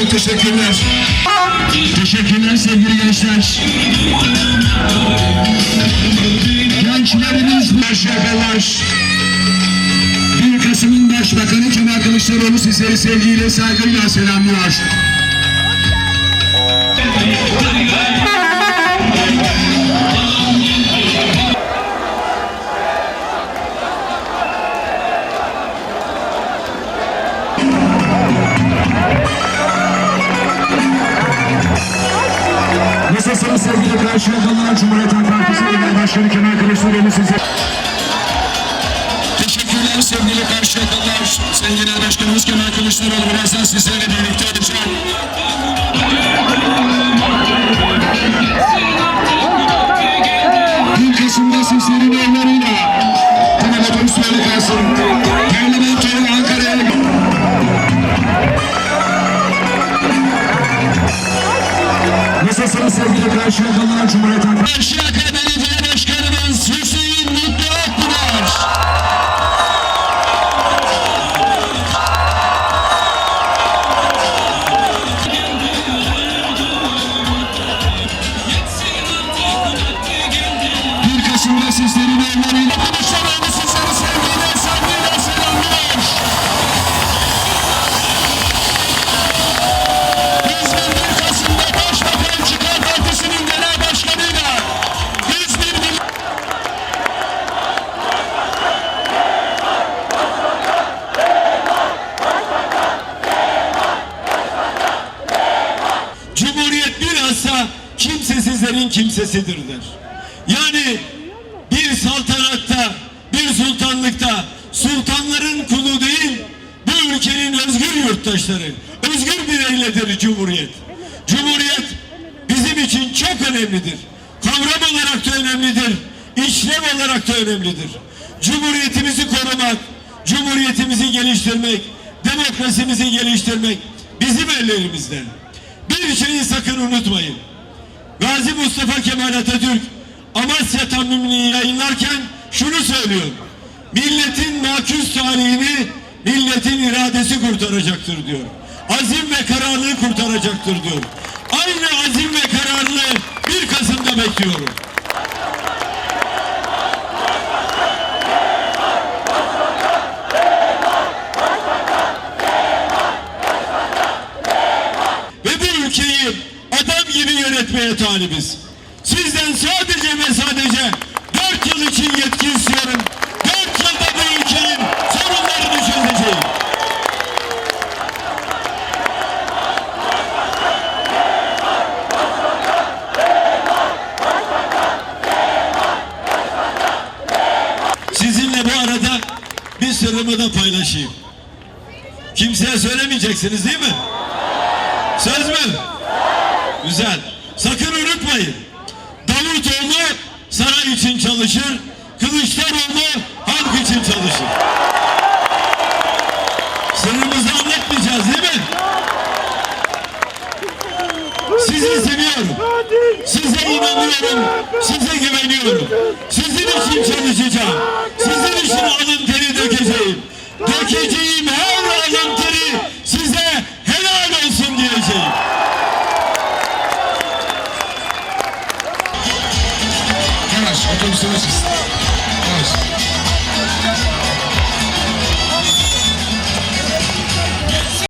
Çok teşekkürler. Teşekkürler sevgili gençler. Gençlerimiz başyakalar. 1 Kasım'ın Başbakanı Kemal Kılıçdaroğlu sizleri sevgiyle saygıyla selamlıyor. Nasılsınız sevgili Karşıyakalılar Cumhuriyet Halk Partisi Genel Başkanı Kemal Kılıçdaroğlu size. Teşekkürler sevgili Karşıyakalılar. Sayın Genel Başkanımız Kemal Kılıçdaroğlu birazdan sizlerle birlikte olacak. Cumhuriyet Halk kimsesizlerin kimsesidir der. Yani bir saltanatta, bir sultanlıkta sultanların kulu değil, bu ülkenin özgür yurttaşları, özgür bireyledir Cumhuriyet. Cumhuriyet bizim için çok önemlidir. Kavram olarak da önemlidir, işlev olarak da önemlidir. Cumhuriyetimizi korumak, cumhuriyetimizi geliştirmek, demokrasimizi geliştirmek bizim ellerimizde. Bir şeyi sakın unutmayın. Gazi Mustafa Kemal Atatürk Amasya Tamimi'ni yayınlarken şunu söylüyor. Milletin makuz talihini milletin iradesi kurtaracaktır diyor. Azim ve kararlılığı kurtaracaktır diyor. Aynı azim ve kararlılığı 1 Kasım'da bekliyorum. ve bu ülkeyi adam yönetmeye talibiz. Sizden sadece ve sadece dört yıl için yetki istiyorum. Dört yılda bu ülkenin sorunlarını çözeceğim. Sizinle bu arada bir sırrımı da paylaşayım. Kimseye söylemeyeceksiniz değil mi? Söz mü? Güzel. Sakın unutmayın. Davutoğlu saray için çalışır, Kılıçdaroğlu halk için çalışır. Sırrımızı anlatmayacağız değil mi? Sizi seviyorum. Size inanıyorum. Size güveniyorum. Sizin için çalışacağım. Sizin için alın teri dökeceğim. Dökeceğim her circumstances.